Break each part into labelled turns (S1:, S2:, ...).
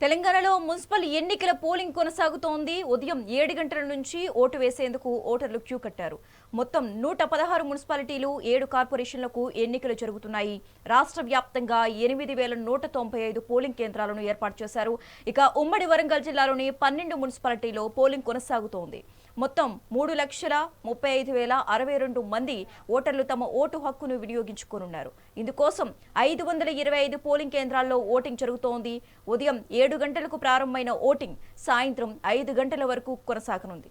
S1: తెలంగాణలో మున్సిపల్ ఎన్నికల పోలింగ్ కొనసాగుతోంది. ఉదయం ఏడు గంటల నుంచి ఓటు వేసేందుకు ఓటర్లు క్యూ కట్టారు. మొత్తం నూట పదహారు మున్సిపాలిటీలు ఏడు కార్పొరేషన్లకు ఎన్నికలు జరుగుతున్నాయి. రాష్ట్ర వ్యాప్తంగా ఎనిమిది వేల నూట తొంభై ఐదు పోలింగ్ కేంద్రాలను ఏర్పాటు చేశారు. ఇక ఉమ్మడి వరంగల్ జిల్లాలోని పన్నెండు మున్సిపాలిటీలో పోలింగ్ కొనసాగుతోంది. మొత్తం మూడు లక్షల ముప్పై ఐదు వేల అరవై రెండు మంది ఓటర్లు తమ ఓటు హక్కును వినియోగించుకోనున్నారు. ఇందుకోసం ఐదు వందల ఇరవై ఐదు పోలింగ్ కేంద్రాల్లో ఓటింగ్ జరుగుతోంది. ఉదయం ఏడు గంటలకు ప్రారంభమైన ఓటింగ్ సాయంత్రం ఐదు గంటల వరకు కొనసాగనుంది.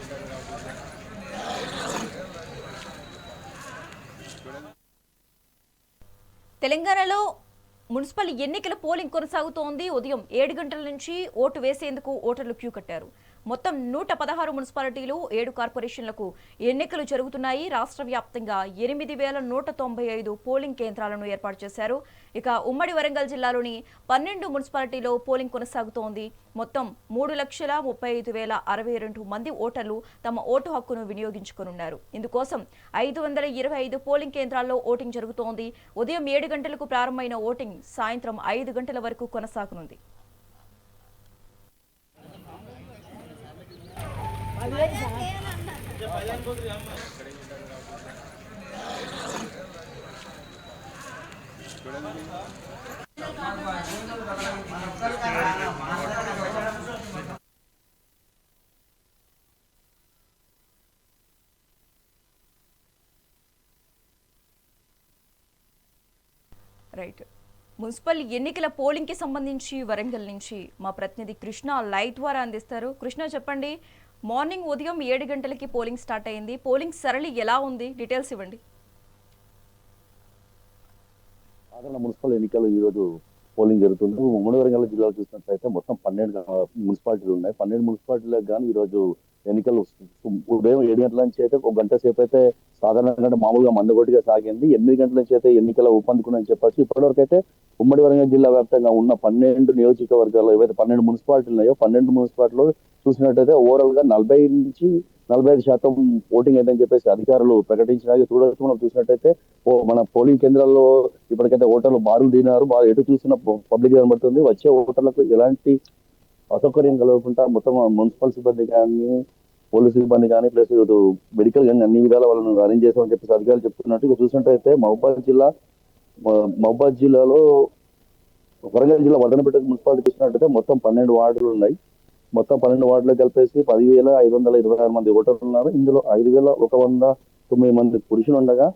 S1: తెలంగాణలో మున్సిపల్ ఎన్నికల పోలింగ్ కొనసాగుతోంది. ఉదయం ఏడు గంటల నుంచి ఓటు వేసేందుకు ఓటర్లు క్యూ కట్టారు. మొత్తం నూట పదహారు మున్సిపాలిటీలు ఏడు కార్పొరేషన్లకు ఎన్నికలు జరుగుతున్నాయి. రాష్ట్ర వ్యాప్తంగా ఎనిమిది వేల నూట తొంభై ఐదు పోలింగ్ కేంద్రాలను ఏర్పాటు చేశారు. ఇక ఉమ్మడి వరంగల్ జిల్లాలోని పన్నెండు మున్సిపాలిటీలో పోలింగ్ కొనసాగుతోంది. మొత్తం మూడు లక్షల ముప్పై ఐదు వేల అరవై రెండు మంది ఓటర్లు తమ ఓటు హక్కును వినియోగించుకునున్నారు. ఇందుకోసం ఐదు వందల ఇరవై ఐదు పోలింగ్ కేంద్రాల్లో ఓటింగ్ జరుగుతోంది. ఉదయం ఏడు గంటలకు ప్రారంభమైన ఓటింగ్ సాయంత్రం ఐదు గంటల వరకు కొనసాగనుంది. రైట్ మున్సిపల్ ఎన్నికల పోలింగ్కి సంబంధించి వరంగల్ నుంచి మా ప్రతినిధి కృష్ణ లైవ్ ద్వారా అందిస్తారు. కృష్ణ చెప్పండి. మార్నింగ్ ఉదయం ఏడు గంటలకి పోలింగ్ స్టార్ట్ అయింది. పోలింగ్ సరళి ఎలా ఉంది? డీటెయిల్స్ ఇవ్వండి.
S2: సాధారణ మున్సిపల్ ఎన్నికలు ఈరోజు పోలింగ్ జరుగుతుంది ఉమ్మడి వరంగల్ జిల్లాలో చూసినట్లయితే మొత్తం పన్నెండు మున్సిపాలిటీలు ఉన్నాయి. పన్నెండు మున్సిపాలిటీలకు కానీ ఈరోజు ఎన్నికలు ఉదయం ఏడు గంటల నుంచి అయితే ఒక గంట సేపు అయితే సాధారణంగా మామూలుగా మందగొట్టిగా సాగింది. ఎనిమిది గంటల నుంచి అయితే ఎన్నికల ఊపందుకుందని చెప్పొచ్చు. ఇప్పటివరకు అయితే ఉమ్మడి వరంగల్ జిల్లా వ్యాప్తంగా ఉన్న పన్నెండు నియోజకవర్గాల్లో ఏవైతే పన్నెండు మున్సిపాలిటీలు ఉన్నాయో పన్నెండు మున్సిపాలిటీలో చూసినట్టయితే ఓవరాల్గా నలభై నుంచి నలభై ఐదు శాతం ఓటింగ్ అయిందని చెప్పేసి అధికారులు ప్రకటించినారు చూడవచ్చు మనం చూసినట్టయితే ఓ మన పోలింగ్ కేంద్రాల్లో ఇప్పటికైతే ఓటర్లు బారులు దినారు బాగా ఎటు చూసిన పబ్లిక్ కనబడుతుంది. వచ్చే ఓటర్లకు ఎలాంటి అసౌకర్యం కలగకుండా మొత్తం మున్సిపల్ సిబ్బంది కానీ పోలీసు సిబ్బంది కానీ ప్లస్ ఇటు మెడికల్ కానీ అన్ని విధాల వాళ్ళను అరేంజ్ చేస్తామని చెప్పేసి అధికారులు చెప్తున్నట్టు ఇక చూసినట్టయితే మహబాద్ జిల్లా మహబాద్ జిల్లాలో వరంగల్ జిల్లా వడనపేట మున్సిపాలిటీ చూసినట్టయితే మొత్తం పన్నెండు వార్డులు ఉన్నాయి. మొత్తం పన్నెండు వార్డులు కలిపేసి పదివేల ఐదు వందల ఇరవై ఆరు మంది ఓటర్లు ఉన్నారు. ఇందులో ఐదు వేల ఒక వంద తొమ్మిది మంది పురుషులు ఉండగా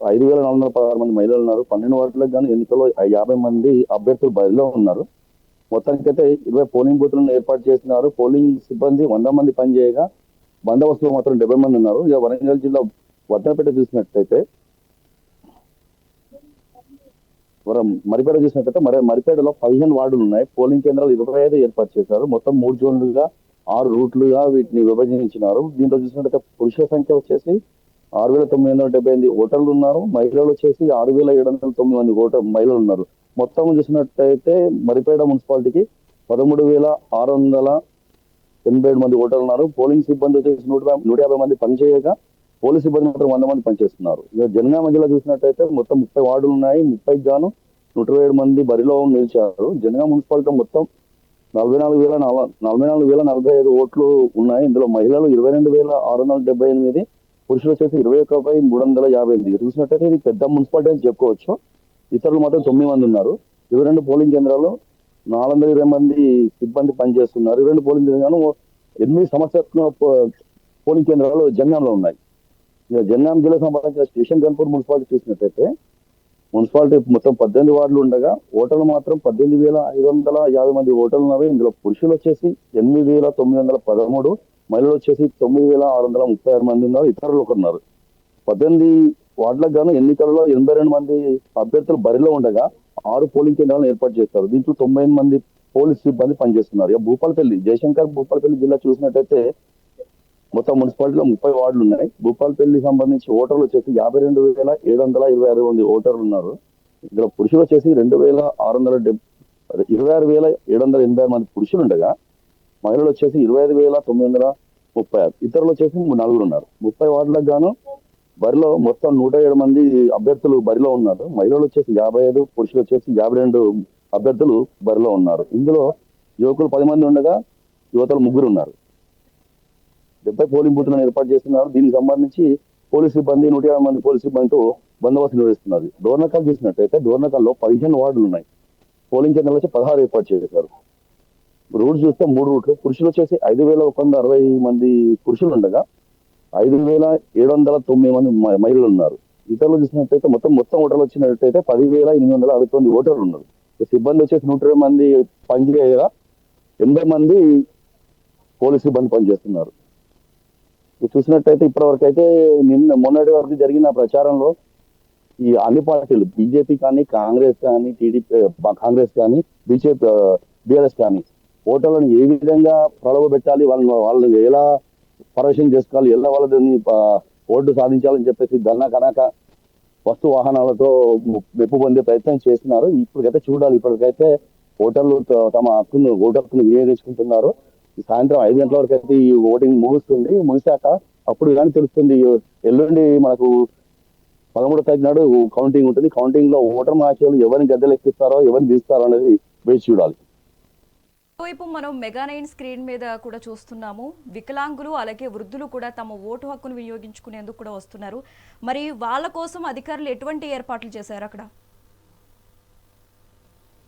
S2: ఐదు వేల నాలుగు వందల పదహారు మంది మహిళలు ఉన్నారు. పన్నెండు వార్డులకు కానీ ఎన్నికల్లో యాభై మంది అభ్యర్థులు బరిలో ఉన్నారు. మొత్తానికైతే ఇరవై పోలింగ్ బూత్లను ఏర్పాటు చేస్తున్నారు. పోలింగ్ సిబ్బంది వంద మంది పనిచేయగా బందోబస్తులో మాత్రం డెబ్బై మంది ఉన్నారు. ఇక వరంగల్ జిల్లా వర్ధనపేట చూసినట్లయితే వరం మరిపేట చూసినట్టయితే మరి మరిపేటలో పదిహేను వార్డులు ఉన్నాయి. పోలింగ్ కేంద్రాలు ఇరవై ఐదు ఏర్పాటు చేశారు. మొత్తం మూడు జోన్లుగా ఆరు రూట్లుగా వీటిని విభజించినారు. దీంట్లో చూసినట్టయితే పురుషుల సంఖ్య వచ్చేసి ఆరు వేల తొమ్మిది వందల డెబ్బై ఎనిమిది ఓటర్లు ఉన్నారు. మహిళలు వచ్చేసి ఆరు వేల ఏడు వందల తొమ్మిది మంది ఓటర్ మహిళలు ఉన్నారు. మొత్తం చూసినట్టయితే మరిపేట మున్సిపాలిటీకి పదమూడు వేల ఆరు వందల ఎనభై ఏడు మంది ఓటర్లు ఉన్నారు. పోలింగ్ సిబ్బంది వచ్చేసి నూట నూట యాభై మంది పనిచేయగా పోలీస్ సిబ్బంది మాత్రం వంద మంది పనిచేస్తున్నారు. ఇక జనగామ జిల్లా చూసినట్టయితే మొత్తం ముప్పై వార్డులు ఉన్నాయి ముప్పై గాను నూట ఇరవై ఏడు మంది బరిలో నిలిచారు. జనగామ మున్సిపాలిటీ మొత్తం నలభై నాలుగు వేల నలభై నాలుగు వేల నలభై ఐదు ఓట్లు ఉన్నాయి. ఇందులో మహిళలు ఇరవై రెండు వేల ఆరు వందల డెబ్బై ఎనిమిది పురుషులు వచ్చేసి ఇరవై ఒక్క పై మూడు వందల యాభై ఎనిమిది. చూసినట్టయితే ఇది పెద్ద మున్సిపాలిటీ అని చెప్పుకోవచ్చు. ఇతరులు మాత్రం తొమ్మిది మంది ఉన్నారు. ఇరవై రెండు పోలింగ్ కేంద్రాలు నాలుగు వందల ఇరవై మంది సిబ్బంది పనిచేస్తున్నారు. ఇరవై రెండు పోలింగ్ కేంద్రాలు ఎనిమిది సంవత్సరాల పోలింగ్ కేంద్రాలు జనగాంలో ఉన్నాయి. ఇక జనగాం జిల్లా సంబంధించిన స్టేషన్ గన్పూర్ మున్సిపాలిటీ చూసినట్టయితే మున్సిపాలిటీ మొత్తం పద్దెనిమిది వార్డులు ఉండగా ఓటర్లు మాత్రం పద్దెనిమిది వేల ఐదు వందల యాభై మంది ఓటర్లు ఉన్నారు ఇందులో పురుషులు వచ్చేసి ఎనిమిది వేల తొమ్మిది వందల పదమూడు మహిళలు వచ్చేసి తొమ్మిది వేల ఆరు వందల ముప్పై ఆరు మంది ఉన్నారు. ఇతరులు ఒకరున్నారు పద్దెనిమిది వార్డులకు గాను ఎన్నికల్లో ఎనభై రెండు మంది అభ్యర్థులు బరిలో ఉండగా ఆరు పోలింగ్ కేంద్రాలను ఏర్పాటు చేస్తారు. దీంట్లో తొంభై మంది పోలీస్ సిబ్బంది పనిచేస్తున్నారు. ఇక భూపాలపల్లి జయశంకర్ భూపాలపల్లి జిల్లా చూసినట్టయితే మొత్తం మున్సిపాలిటీలో ముప్పై వార్డులు ఉన్నాయి. భూపాలపల్లి సంబంధించి ఓటర్లు వచ్చేసి యాభై రెండు వేల ఏడు వందల ఇరవై ఆరు మంది ఓటర్లు ఉన్నారు. ఇందులో పురుషులు వచ్చేసి రెండు వేల ఆరు వందల డెబ్బై ఇరవై ఆరు వేల ఏడు వందల ఎనభై ఆరు మంది పురుషులు ఉండగా మహిళలు వచ్చేసి ఇరవై ఐదు వేల తొమ్మిది వందల ముప్పై ఆరు ఇతరులు వచ్చేసి నలుగురు ఉన్నారు. ముప్పై వార్డులకు గాను బరిలో మొత్తం నూట ఏడు మంది అభ్యర్థులు బరిలో ఉన్నారు. మహిళలు వచ్చేసి యాభై ఐదు పురుషులు వచ్చేసి యాభై రెండు అభ్యర్థులు బరిలో ఉన్నారు. ఇందులో యువకులు పది మంది ఉండగా యువతలు ముగ్గురు ఉన్నారు. డెబ్బై పోలింగ్ బూత్లను ఏర్పాటు చేస్తున్నారు దీనికి సంబంధించి పోలీస్ సిబ్బంది నూట యాభై మంది పోలీస్ సిబ్బందితో బందోబస్తు నిర్వహిస్తున్నారు డోర్నకాల్ చూసినట్టయితే డోర్నకాల్లో పదిహేను వార్డులు ఉన్నాయి పోలింగ్ కేంద్రాలు వచ్చి పదహారు ఏర్పాటు చేశారు. రూట్స్ చూస్తే మూడు రూట్లు. పురుషులు వచ్చేసి ఐదు వేల ఒక వంద అరవై మంది పురుషులు ఉండగా ఐదు వేల ఏడు వందల తొమ్మిది మంది మ- మహిళలు ఉన్నారు ఇతరులు చూసినట్టయితే మొత్తం మొత్తం ఓటర్లు వచ్చినట్టయితే పదివేల ఎనిమిది వందల అరవై తొమ్మిది ఓటర్లు ఉన్నారు. సిబ్బంది వచ్చేసి నూట ఇరవై మంది పనిచేయగా ఎనభై మంది పోలీస్ సిబ్బంది పనిచేస్తున్నారు. చూసినట్టయితే ఇప్పటివరకు అయితే నిన్న మొన్నటి వరకు జరిగిన ప్రచారంలో ఈ అన్ని పార్టీలు బీజేపీ కానీ కాంగ్రెస్ కానీ టీడీపీ కాంగ్రెస్ కానీ బీజేపీ బీఆర్ఎస్ కానీ ఓటర్లను ఏ విధంగా ప్రలోభ పెట్టాలి వాళ్ళని వాళ్ళని ఎలా పరవశం చేసుకోవాలి ఎలా వాళ్ళని ఓటు సాధించాలని చెప్పేసి ధన కనక వస్తు వాహనాలతో మెప్పు పొందే ప్రయత్నం చేస్తున్నారు. ఇప్పటికైతే చూడాలి ఇప్పటికైతే ఓటర్లు తమ హక్కును ఓటు హక్కును వినియోగించుకుంటున్నారు. సాయంత్రం ఐదు గంటల వరకు అయితే ఈ ఓటింగ్ ముగుస్తుంది. ముగిశాక అప్పుడు కానీ తెలుస్తుంది ఎల్లుండి మనకు పదమూడో తారీఖు నాడు కౌంటింగ్ ఉంటుంది. కౌంటింగ్లో ఓటర్ మార్చాలు ఎవరిని గద్దెలు ఎక్కిస్తారో ఎవరిని తీస్తారో అనేది వేచి చూడాలి.
S1: వైపు మనం మెగా నైన్ స్క్రీన్ మీద కూడా చూస్తున్నాము. వికలాంగులు అలాగే వృద్ధులు కూడా తమ ఓటు హక్కును వినియోగించుకునేందుకు కూడా వస్తున్నారు. మరి వాళ్ళ కోసం అధికారులు ఎటువంటి ఏర్పాట్లు చేశారు అక్కడ?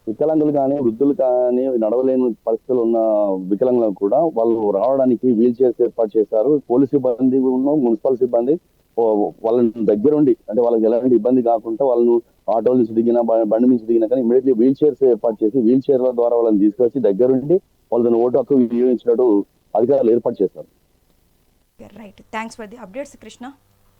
S2: వికలాంగులు కానీ వృద్ధులు కానీ నడవలేని పరిస్థితులు ఉన్న వికలాంగులకు కూడా వాళ్ళు రావడానికి వీల్ చైర్స్ ఏర్పాటు చేశారు. పోలీస్ సిబ్బంది ఉన్న మున్సిపల్ సిబ్బంది వాళ్ళని దగ్గర దగ్గరుండి అంటే వాళ్ళకి ఎలాంటి ఇబ్బంది కాకుండా వాళ్ళను ఆటోల నుంచి దిగినా బండి నుంచి దిగినా కానీ ఇమీడియట్లీ వీల్ చైర్స్ ఏర్పాటు చేసి వీల్ చైర్ల ద్వారా వాళ్ళని తీసుకొచ్చి దగ్గరుండి వాళ్ళని ఓటు హక్కు వినియోగించినట్టు అధికారులు ఏర్పాటు చేశారు.
S1: Right thanks for the updates Krishna